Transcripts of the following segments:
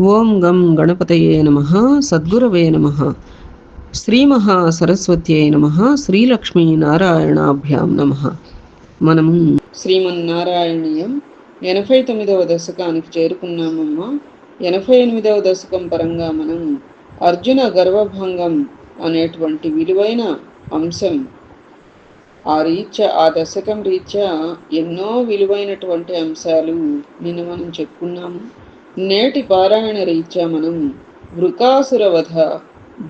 ఓం గం గణపతయే నమ సద్గురవే నమ. శ్రీమహాసరస్వత్యై నమ శ్రీలక్ష్మీ నారాయణాభ్యాం నమ. మనము శ్రీమన్నారాయణీయం ఎనభై తొమ్మిదవ దశకానికి చేరుకున్నామమ్మా. ఎనభై ఎనిమిదవ దశకం పరంగా మనం అర్జున గర్వభంగం అనేటువంటి విలువైన అంశం. ఆ రీత్యా ఆ దశకం రీత్యా ఎన్నో విలువైనటువంటి అంశాలు నిన్న మనం చెప్పుకున్నాము. నేటి పారాయణ రీత్యా మనం వృకాసుర వధ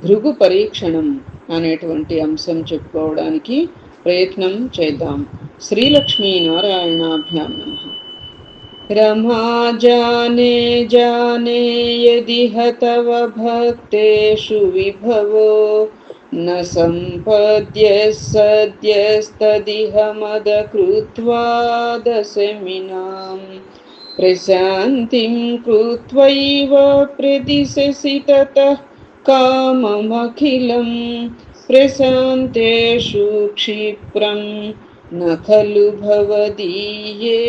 భృగు పరీక్షణం అనేటువంటి అంశం చెప్పుకోవడానికి ప్రయత్నం చేద్దాం శ్రీలక్ష్మీ నారాయణాభ్యాం నమ रमा जाने जाने यदि हतव भक्तेषु विभवो न सम्पद्य सद्यस्तदिह मदकृत्वा दशमिनाम् प्रशान्तिं कृत्वैव प्रदिशसि ततः काममखिलं प्रशान्तेषु क्षिप्रं न खलु भवदीये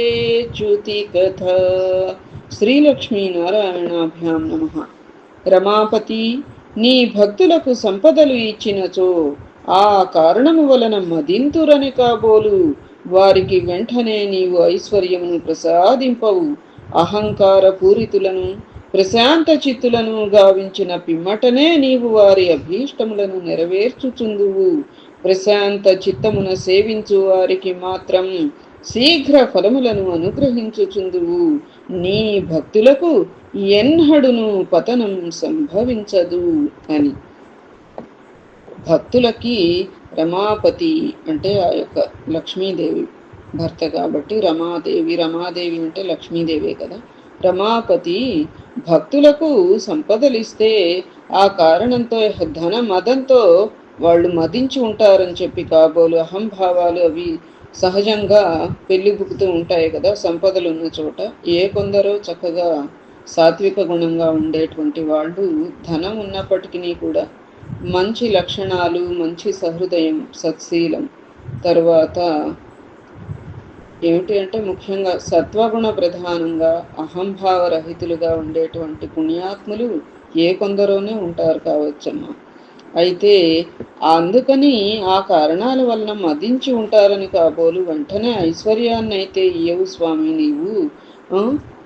च्युतिकथा శ్రీలక్ష్మీనారాయణాభ్యాం నమ రమాపతి నీ భక్తులకు సంపదలు ఇచ్చినచో ఆ కారణము వలన మదింతురని కాబోలు వారికి వెంటనే నీవు ఐశ్వర్యమును ప్రసాదింపవు. అహంకార పూరితులను ప్రశాంత చిత్తులను గావించిన పిమ్మటనే నీవు వారి అభీష్టములను నెరవేర్చుచుందువు. ప్రశాంత చిత్తమున సేవించు వారికి మాత్రం శీఘ్ర ఫలములను అనుగ్రహించుచుందువు. నీ భక్తులకు ఎన్నడును పతనం సంభవించదు అని. భక్తులకి రమాపతి అంటే ఆ యొక్క లక్ష్మీదేవి భర్త కాబట్టి రమాదేవి రమాదేవి అంటే లక్ష్మీదేవే కదా. రమాపతి భక్తులకు సంపదలిస్తే ఆ కారణంతో ధన మదంతో వాళ్ళు మదించి ఉంటారని చెప్పి కాబోలు అహంభావాలు అవి సహజంగా పెళ్ళిబుకుతూ ఉంటాయి కదా సంపదలు ఉన్న చోట. ఏ కొందరో చక్కగా సాత్విక గుణంగా ఉండేటువంటి వాళ్ళు ధనం ఉన్నప్పటికీ కూడా మంచి లక్షణాలు మంచి సహృదయం సత్శీలం. తర్వాత ఏమిటి అంటే ముఖ్యంగా సత్వగుణ ప్రధానంగా అహంభావరహితులుగా ఉండేటువంటి పుణ్యాత్ములు ఏ కొందరోనే ఉంటారు కావచ్చమ్మా. అయితే అందుకని ఆ కారణాల వలన మదించి ఉంటారని కాబోలు వెంటనే ఐశ్వర్యాన్ని అయితే ఇయ్యవు స్వామి నీవు.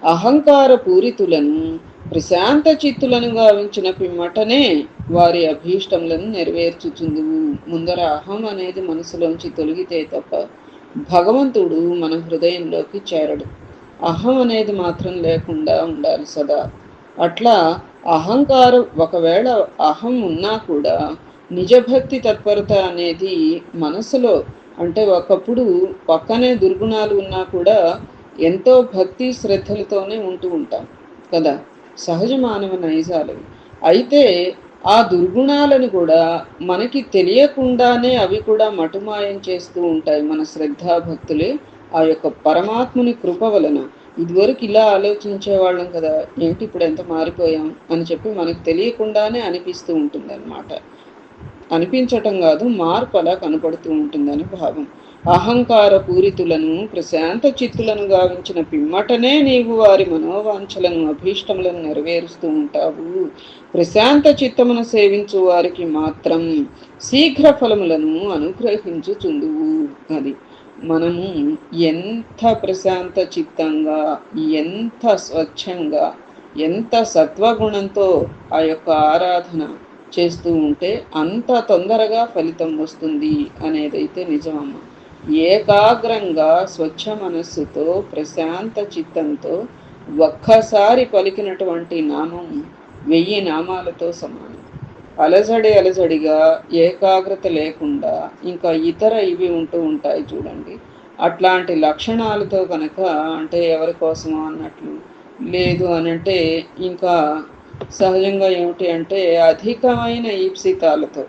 అహంకార పూరితులను ప్రశాంత చిత్తులను గావించిన పిమ్మటనే వారి అభీష్టములను నెరవేర్చుచుంది. ముందర అహం అనేది మనసులోంచి తొలగితే తప్ప భగవంతుడు మన హృదయంలోకి చేరడు. అహం అనేది మాత్రం లేకుండా ఉండాలి సదా. అట్లా అహంకారం ఒకవేళ అహం ఉన్నా కూడా నిజభక్తి తత్పరత అనేది మనసులో అంటే ఒకప్పుడు పక్కనే దుర్గుణాలు ఉన్నా కూడా ఎంతో భక్తి శ్రద్ధలతోనే ఉంటూ ఉంటాం కదా. సహజ మానవ నైజాలు. అయితే ఆ దుర్గుణాలను కూడా మనకి తెలియకుండానే అవి కూడా మటుమాయం చేస్తూ ఉంటాయి మన శ్రద్ధాభక్తులే. ఆ యొక్క పరమాత్ముని కృప వలన. ఇదివరకు ఇలా ఆలోచించే వాళ్ళం కదా ఏంటి ఇప్పుడు ఎంత మారిపోయాం అని చెప్పి మనకు తెలియకుండానే అనిపిస్తూ ఉంటుంది అనమాట అనిపించటం కాదు మార్పు అలా కనపడుతూ ఉంటుందని భావం. అహంకార పూరితులను ప్రశాంత చిత్తులను గావించిన పిమ్మటనే నీవు వారి మనోవాంఛలను అభీష్టములను నెరవేరుస్తూ ఉంటావు. ప్రశాంత చిత్తమును సేవించు వారికి మాత్రం శీఘ్ర ఫలములను అనుగ్రహించుచుందువు అది మనము ఎంత ప్రశాంత చిత్తంగా ఎంత స్వచ్ఛంగా ఎంత సత్వగుణంతో ఆ యొక్క ఆరాధన చేస్తూ ఉంటే అంత తొందరగా ఫలితం వస్తుంది అనేదైతే నిజమమ్మ. ఏకాగ్రంగా స్వచ్ఛ మనస్సుతో ప్రశాంత చిత్తంతో ఒక్కసారి పలికినటువంటి నామం వెయ్యి నామాలతో సమానం. అలజడి అలజడిగా ఏకాగ్రత లేకుండా ఇంకా ఇతర ఇవి ఉంటూ ఉంటాయి చూడండి. అట్లాంటి లక్షణాలతో కనుక అంటే ఎవరి కోసమో అన్నట్లు లేదు అని అంటే ఇంకా సహజంగా ఏమిటి అంటే అధికమైన ఈప్సితాలతో.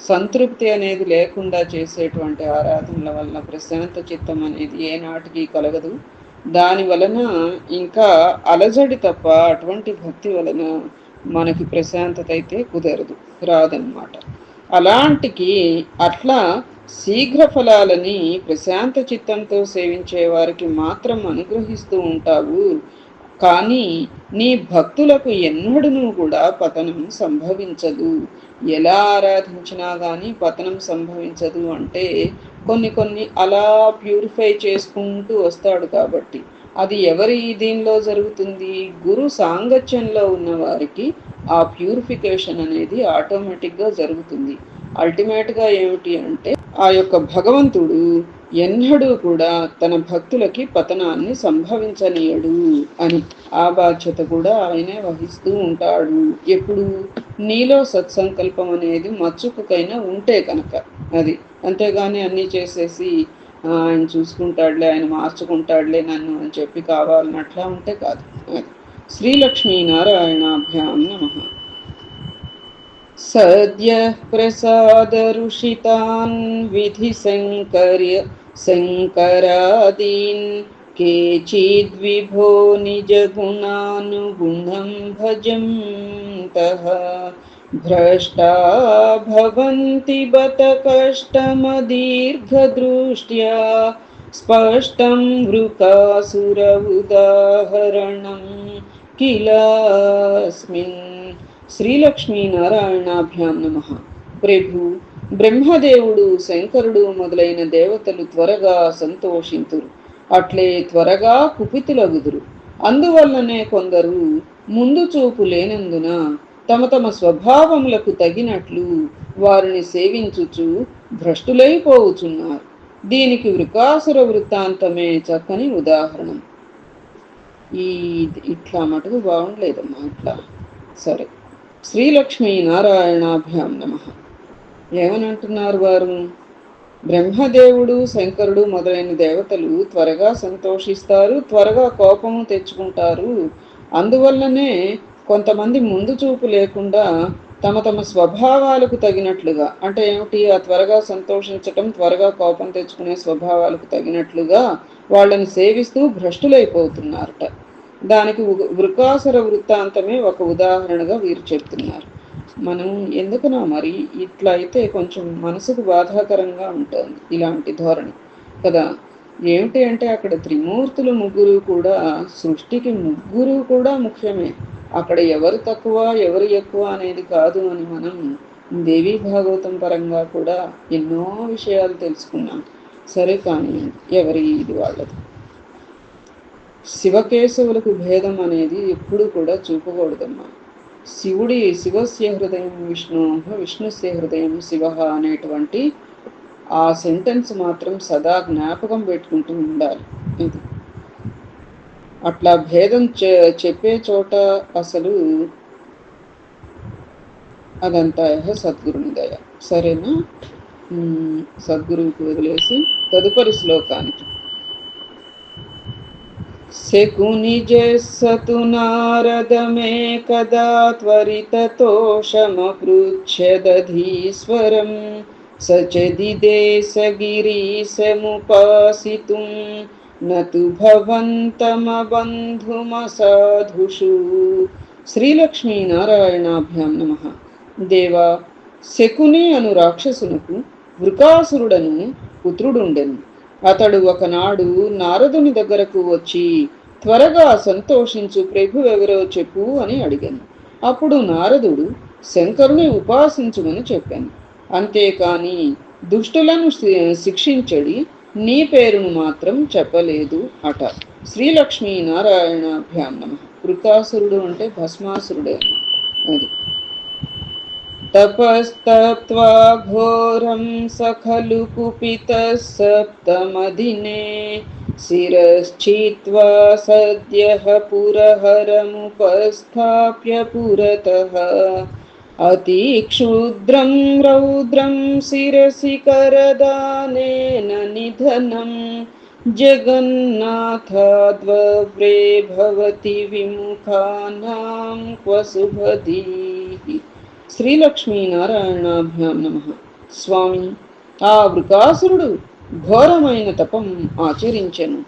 సంతృప్తి అనేది లేకుండా చేసేటువంటి ఆరాధనల వలన ప్రశాంత చిత్తం అనేది ఏనాటికి కలగదు. దాని వలన ఇంకా అలజడి తప్ప అటువంటి భక్తి వలన మనకి ప్రశాంతత అయితే కుదరదు రాదన్నమాట. అలాంటికి అట్లా శీఘ్ర ఫలాలని ప్రశాంత చిత్తంతో సేవించే వారికి మాత్రం అనుగ్రహిస్తూ ఉంటావు. కానీ నీ భక్తులకు ఎన్నడూ కూడా పతనం సంభవించదు. ఎలా ఆరాధించినా కానీ పతనం సంభవించదు అంటే కొన్ని కొన్ని అలా ప్యూరిఫై చేసుకుంటూ వస్తాడు కాబట్టి. అది ఎవరి దీనిలో జరుగుతుంది? గురు సాంగత్యంలో ఉన్న వారికి ఆ ప్యూరిఫికేషన్ అనేది ఆటోమేటిక్గా జరుగుతుంది. అల్టిమేట్గా ఏమిటి అంటే ఆ యొక్క భగవంతుడు ఎన్నడూ కూడా తన భక్తులకి పతనాన్ని సంభవించనీయడు అని ఆ బాధ్యత కూడా ఆయనే వహిస్తూ ఉంటాడు. ఎప్పుడు? నీలో సత్సంకల్పం అనేది మచ్చుకైనా ఉంటే కనుక అది. అంతేగాని అన్నీ చేసేసి ఆయన చూసుకుంటాడులే ఆయన మార్చుకుంటాడులే నన్ను అని చెప్పి కావాలన్నట్లా ఉంటే కాదు. శ్రీలక్ష్మీ నారాయణాభ్యాం నమ. सद्यः प्रसादरुषितान् विधिशङ्कर्य शङ्करादीन् केचिद्विभो निजगुणानुगुणं भजन्तः। भ्रष्टा भवन्ति बत कष्टमदीर्घदृष्ट्या। स्पष्टं वृकासुर उदाहरणं किलास्मिन् శ్రీలక్ష్మీనారాయణాభ్యాం నమ. ప్రభు బ్రహ్మదేవుడు శంకరుడు మొదలైన దేవతలు త్వరగా సంతోషింతురు. అట్లే త్వరగా కుపితులగుదురు. అందువల్లనే కొందరు ముందు చూపు లేనందున తమ తమ స్వభావములకు తగినట్లు వారిని సేవించుచు భ్రష్టులైపోవుచున్నారు. దీనికి వృకాసుర వృత్తాంతమే చక్కని ఉదాహరణం. ఈ ఇట్లా మటుకు బాగుండలేదమ్మా ఇట్లా. సరే. శ్రీలక్ష్మీ నారాయణాభ్యాం నమ. ఏమనంటున్నారు వారు? బ్రహ్మదేవుడు శంకరుడు మొదలైన దేవతలు త్వరగా సంతోషిస్తారు త్వరగా కోపము తెచ్చుకుంటారు. అందువల్లనే కొంతమంది ముందు చూపు లేకుండా తమ తమ స్వభావాలకు తగినట్లుగా అంటే ఏమిటి? ఆ త్వరగా సంతోషించటం త్వరగా కోపం తెచ్చుకునే స్వభావాలకు తగినట్లుగా వాళ్ళని సేవిస్తూ భ్రష్టులైపోతున్నారట. దానికి వృకాసుర వృత్తాంతమే ఒక ఉదాహరణగా వీరు చెప్తున్నారు. మనం ఎందుకునా మరి ఇట్లా అయితే కొంచెం మనసుకు బాధాకరంగా ఉంటుంది ఇలాంటి ధోరణి. కదా? ఏమిటి అంటే అక్కడ త్రిమూర్తులు ముగ్గురు కూడా సృష్టికి ముగ్గురు కూడా ముఖ్యమే. అక్కడ ఎవరు తక్కువ ఎవరు ఎక్కువ అనేది కాదు అని మనం దేవీ భాగవతం పరంగా కూడా ఎన్నో విషయాలు తెలుసుకున్నాం. సరే కానీ ఎవరి ఇది వాళ్ళది? శివకేశవులకు భేదం అనేది ఎప్పుడు కూడా చూపకూడదమ్మా. శివుడి శివస్య హృదయం విష్ణు విష్ణుస్య హృదయం శివ అనేటువంటి ఆ సెంటెన్స్ మాత్రం సదా జ్ఞాపకం పెట్టుకుంటూ ఉండాలి. ఇది. అట్లా భేదం చెప్పే చోట అసలు అదంతా సద్గురుని దయ. సరేనా? సద్గురువుకి సద్గురువుకు వదిలేసి తదుపరి శ్లోకానికి శకునిజస్సతు నారదమే కదా त्वरिततोषमपृच्छदधीश्वरं स च दिदेशगिरीशमुपासितुं न तु భవంతమబంధుమసాధుషు శ్రీలక్ష్మీనారాయణాభ్యాం నమ దేవా శకుని అను రాక్షసునకు వృకాసురుడను పుత్రుడుండెను అతడు ఒకనాడు నారదుని దగ్గరకు వచ్చి త్వరగా సంతోషించు ప్రభువెవరో చెప్పు అని అడిగాను. అప్పుడు నారదుడు శంకరుని ఉపాసించుమని చెప్పాను. అంతేకాని దుష్టులను శి- శిక్షించడి నీ పేరును మాత్రం చెప్పలేదు అట. శ్రీలక్ష్మీ నారాయణాభ్యాం నమ. వృకాసురుడు అంటే భస్మాసురుడే అది. तपस्तप्त्वा घोरं स खलु कुपितः सप्तमदिने शिरश्चित्वा सद्यः पुरहरमुपस्थाप्य पुरतः। अतिक्षुद्रं रौद्रं शिरसि करदानेन निधनं। जगन्नाथाद्वव्रे भवति विमुखानां क्व सुभदीः శ్రీలక్ష్మీనారాయణాభ్యాం నమ. స్వామి ఆ వృకాసురుడు ఘోరమైన తపం ఆచరించెను.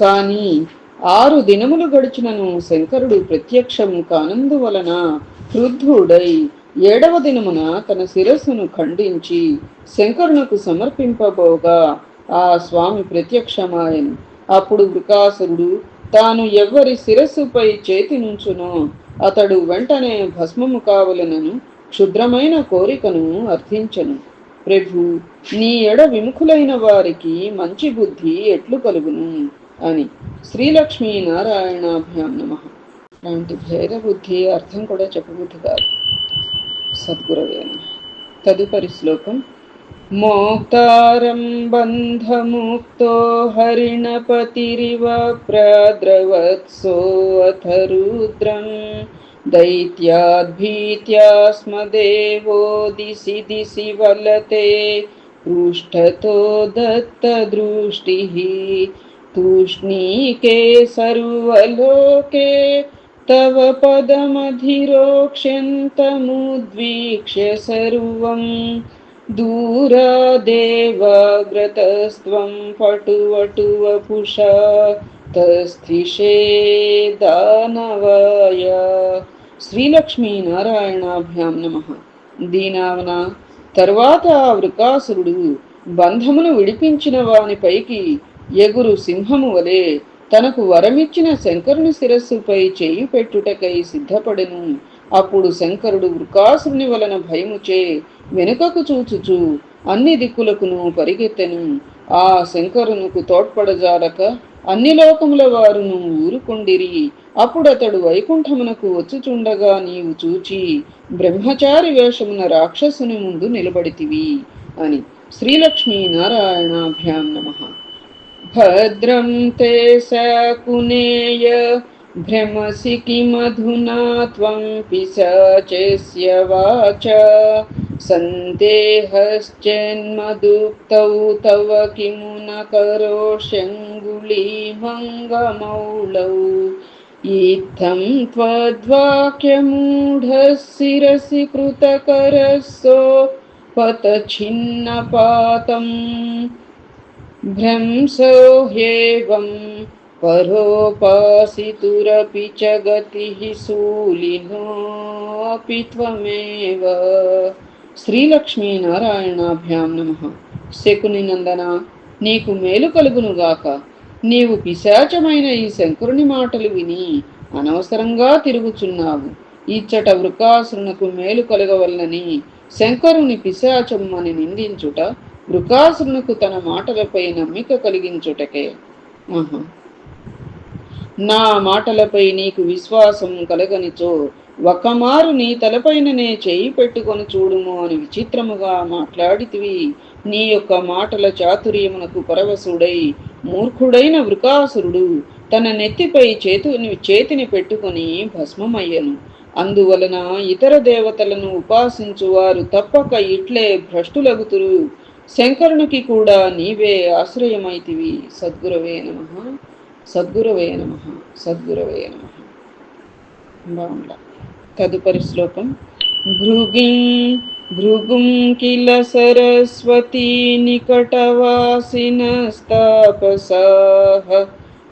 కానీ ఆరు దినములు గడిచినను శంకరుడు ప్రత్యక్షము కానందువలన క్రుద్ధుడై ఏడవ దినమున తన శిరస్సును ఖండించి శంకరునకు సమర్పింపబోగా ఆ స్వామి ప్రత్యక్షమాయను. అప్పుడు వృకాసురుడు తాను ఎవ్వరి శిరస్సుపై చేతి నుంచునో అతడు వెంటనే భస్మము కావలనను క్షుద్రమైన కోరికను అర్థించను. ప్రభు నీ ఎడ విముఖులైన వారికి మంచి బుద్ధి ఎట్లు కలుగును? అని శ్రీలక్ష్మీ నారాయణాభ్యాం నమ. అలాంటి భేద బుద్ధి అర్థం కూడా చెప్పబుద్ధి కాదు. సద్గురవేన తదుపరి శ్లోకం मोक्तारं बन्धमुक्तो हरिणपतिरिव प्राद्रवत्सोऽथ रुद्रम् दैत्याद्भीत्या स्म देवो दिशि दिशि वलते पृष्ठतो दत्तदृष्टिः। तूष्णीके सर्वलोके तव पदमधिरोक्ष्यन्तमुद्वीक्ष्य सर्वम्। दूरादेवाग्रतस्त्वं पटुवटुवपुषा तस्थिषे दानवाय శ్రీలక్ష్మీనారాయణాభ్యాం నమ దీనావన తర్వాత ఆ వృకాసురుడు బంధమును విడిపించిన వానిపైకి ఎగురు సింహము వలె తనకు వరమిచ్చిన శంకరుని శిరస్సుపై చేయి పెట్టుటకై సిద్ధపడెను అప్పుడు శంకరుడు వృకాసురుని వలన భయముచే వెనుకకు చూచుచు అన్ని దిక్కులకును పరిగెత్తెను. ఆ శంకరునుకు తోడ్పడజాలక అన్ని లోకముల వారును ఊరుకొండిరి. అప్పుడతడు వైకుంఠమునకు వచ్చుచుండగా నీవు చూచి బ్రహ్మచారి వేషమున రాక్షసుని ముందు నిలబడితివి అని శ్రీలక్ష్మీ నారాయణాభ్యాం నమ. భద్రం తే సకునేయ भ्रमसि किमधुना त्वं पिशाचस्य वाच। सन्देहश्चन्मदुप्तौ तव किमु न करोष्यङ्गुलीभङ्गमौलौ इत्थं त्वद्वाक्यमूढशिरसि कृतकरसो पतछिन्नपातम् भ्रंसो ह्येवम् परोपासितुरपि च गतिः शूलिनोऽपि त्वमेव। శ్రీలక్ష్మీనారాయణాభ్యాం నమ శకుని నందన నీకు మేలు కలుగునుగాక. నీవు పిశాచమైన ఈ శంకరుని మాటలు విని అనవసరంగా తిరుగుచున్నావు. ఇచ్చట వృకాసురునకు మేలు కలగవల్లని శంకరుని పిశాచం అని నిందించుట వృకాసురునకు తన మాటలపై నమ్మిక కలిగించుటకే. ఆహా! నా మాటలపై నీకు విశ్వాసం కలగనిచో. ఒకమారు నీ తలపైననే చేయి పెట్టుకొని చూడుము అని విచిత్రముగా మాట్లాడితివి. నీ యొక్క మాటల చాతుర్యమునకు పరవశుడై మూర్ఖుడైన వృకాసురుడు తన నెత్తిపై చేతుని చేతిని పెట్టుకొని భస్మమయ్యను. అందువలన ఇతర దేవతలను ఉపాసించువారు తప్పక ఇట్లే భ్రష్టులగుతురు. శంకరునికి కూడా నీవే ఆశ్రయమైతివి సద్గురవే నమ. సద్గురవే నమ సద్గురవే నమ బాగుండ తదుపరి శ్లోకం భృగిం భృగుం కిల సరస్వతీ నికటవాసినస్తాపసాః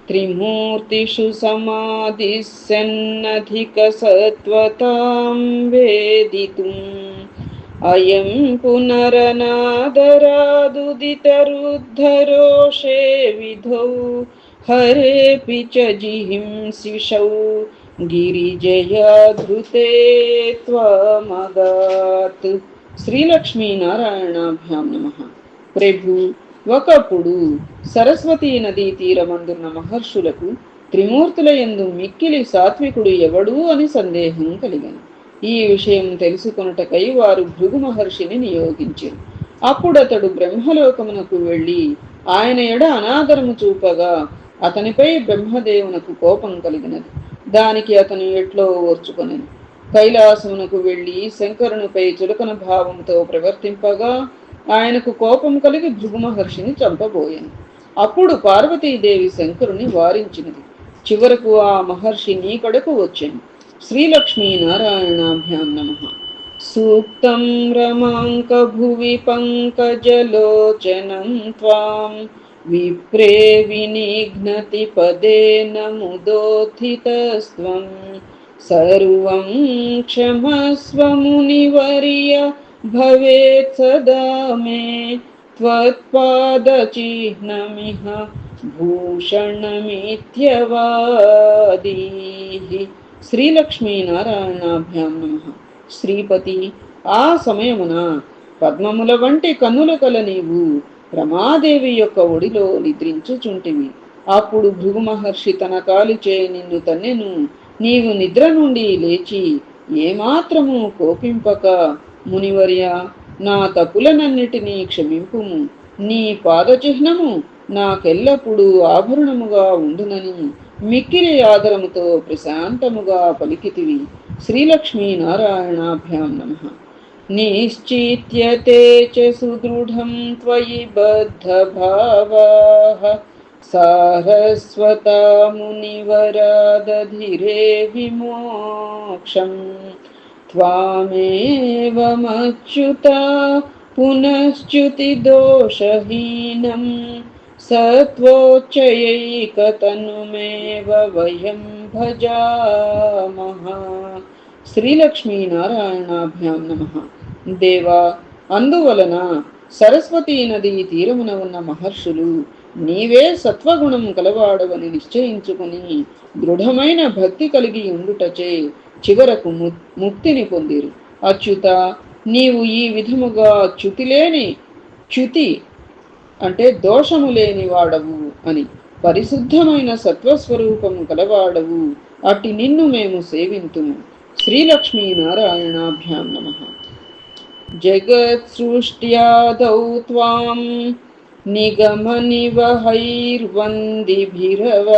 त्रिमूर्तिषु समाधिस्यन्नधिकसत्त्वतां वेदितुम् अयं पुनरनादरादुदितरुद्धरोषे विधौ हरेऽपि च जिहिंसिषौ గిరిజయాధృతే త్వమగాత్ శ్రీలక్ష్మీనారాయణాభ్యాం నమ ప్రభు ఒకప్పుడు సరస్వతీ నదీ తీరమందున్న మహర్షులకు త్రిమూర్తుల యందు మిక్కిలి సాత్వికుడు ఎవడు అని సందేహం కలిగను ఈ విషయం తెలుసుకొనుటకై వారు భృగు మహర్షిని నియోగించారు అప్పుడతడు బ్రహ్మలోకమునకు వెళ్ళి ఆయన ఎడ అనాదరము చూపగా అతనిపై బ్రహ్మదేవునకు కోపం కలిగినది. దానికి అతను ఎట్లో ఓర్చుకొనెను. కైలాసమునకు వెళ్ళి శంకరునిపై చులకన భావంతో ప్రవర్తింపగా ఆయనకు కోపం కలిగి భృగు మహర్షిని చంపబోయాను. అప్పుడు పార్వతీదేవి శంకరుని వారించినది. చివరకు ఆ మహర్షి నీ కడకు వచ్చాను. శ్రీలక్ష్మీ నారాయణాభ్యాం నమ. సూక్తం రమాంక భువి పంకజలోచనం త్వాం. విప్రే వినిఘ్నతి పదేన ముదోత్థితస్త్వం సర్వం క్షమస్వ మునివర్య భవేత్ సదా మే त्वत्पादचिह्नमिह భూషణమిత్యవాదీః శ్రీలక్ష్మీనారాయణాభ్యాం నమ శ్రీపతి ఆ సమయమున పద్మముల వంటి కన్నుల కల నీవు రమాదేవి యొక్క ఒడిలో నిద్రించుచుంటివి. అప్పుడు భృగు మహర్షి తన కాలిచే నిన్ను తన్నెను. నీవు నిద్ర నుండి లేచి ఏమాత్రము కోపింపక మునివర్య నా తప్పులనన్నిటినీ క్షమింపుము. నీ పాదచిహ్నము నాకెల్లప్పుడూ ఆభరణముగా ఉండునని మిక్కిలి ఆదరముతో ప్రశాంతముగా పలికితివి. శ్రీలక్ష్మీ నారాయణాభ్యాం నమ. निश्चित्यते च सुदृढं त्वयि बद्धभावाः। सारस्वता मुनिवरादधिरे विमोक्षम् त्वामेवमच्युता पुनश्च्युतिदोषहीनं। सत्त्वोच्चयैकतनुमेव वयं भजामः। श्रीलक्ष्मीनारायणाभ्यां नमः। దేవా అందువలన సరస్వతీ నదీ తీరమున ఉన్న మహర్షులు నీవే సత్వగుణం కలవాడవని నిశ్చయించుకుని దృఢమైన భక్తి కలిగి ఉండుటచే చివరకు ముక్తిని పొందిరు. అచ్యుత నీవు ఈ విధముగా చ్యుతిలేని చ్యుతి అంటే దోషము లేని వాడవు అని పరిశుద్ధమైన సత్వస్వరూపము కలవాడవు. అట్టి నిన్ను మేము సేవింతుము. శ్రీలక్ష్మీ నారాయణాభ్యాం నమ. जगत्सृष्ट्यादौ त्वां निगमनिवहैर्वन्दिभिरव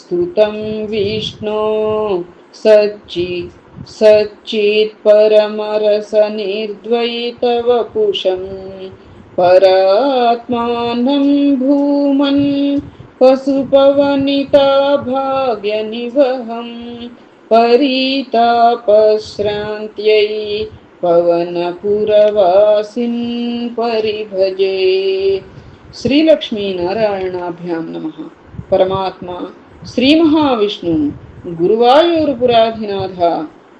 स्तुतं विष्णो सच्चि सच्चित्परमरसनिर्द्वैतवपुषं परात्मानं भूमन् पशुपवनिता भाग्यनिवहं परीतापश्रान्त्यै పవనపురవాసిన్ పరిభజే. శ్రీలక్ష్మీనారాయణాభ్యాం నమ. పరమాత్మ శ్రీ మహావిష్ణు గురువాయూరుపురాధినాథ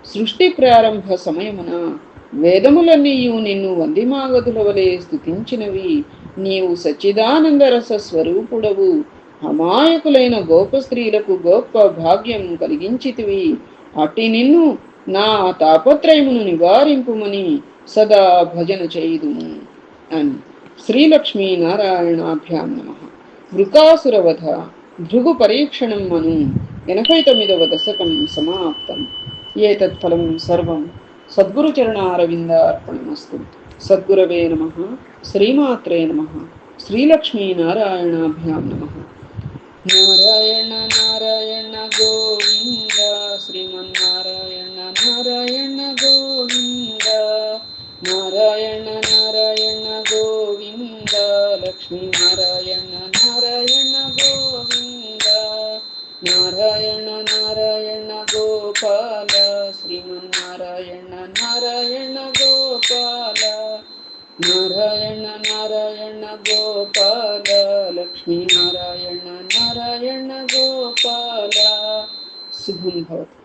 సృష్టి ప్రారంభ సమయమున వేదములన్నీయు నిన్ను వందిమాగదుల వలె స్థుతించినవి నీవు సచ్చిదానందరస స్వరూపుడవు. అమాయకులైన గోప స్త్రీలకు గొప్ప భాగ్యం కలిగించితివి. అట్టి నిన్ను నా తాపత్రయమును నివారింపుమని సదా భజన చేయుదుము అని శ్రీలక్ష్మీ నారాయణాభ్యాం నమ. వృకాసురవధ భృగు పరీక్షణం అను ఎనభై తొమ్మిదవ దశకం సమాప్తం. ఏతత్ఫలం సర్వం సద్గురుచరణారవిందార్పణమస్తు సద్గురవే నమ. శ్రీమాత్రే నమ. శ్రీలక్ష్మీ నారాయణాభ్యాం నమ. నారాయణ నారాయణ గోవింద శ్రీమన్నారాయణ. నారాయణ గోవింద నారాయణ నారాయణ గోవింద లక్ష్మీ నారాయణ నారాయణ గోవింద నారాయణ నారాయణ గోపాల శ్రీమన్నారాయణ నారాయణ గోపాల నారాయణ నారాయణ గోపాల లక్ష్మీ నారాయణ నారాయణ గోపాల. శుభం భవతు.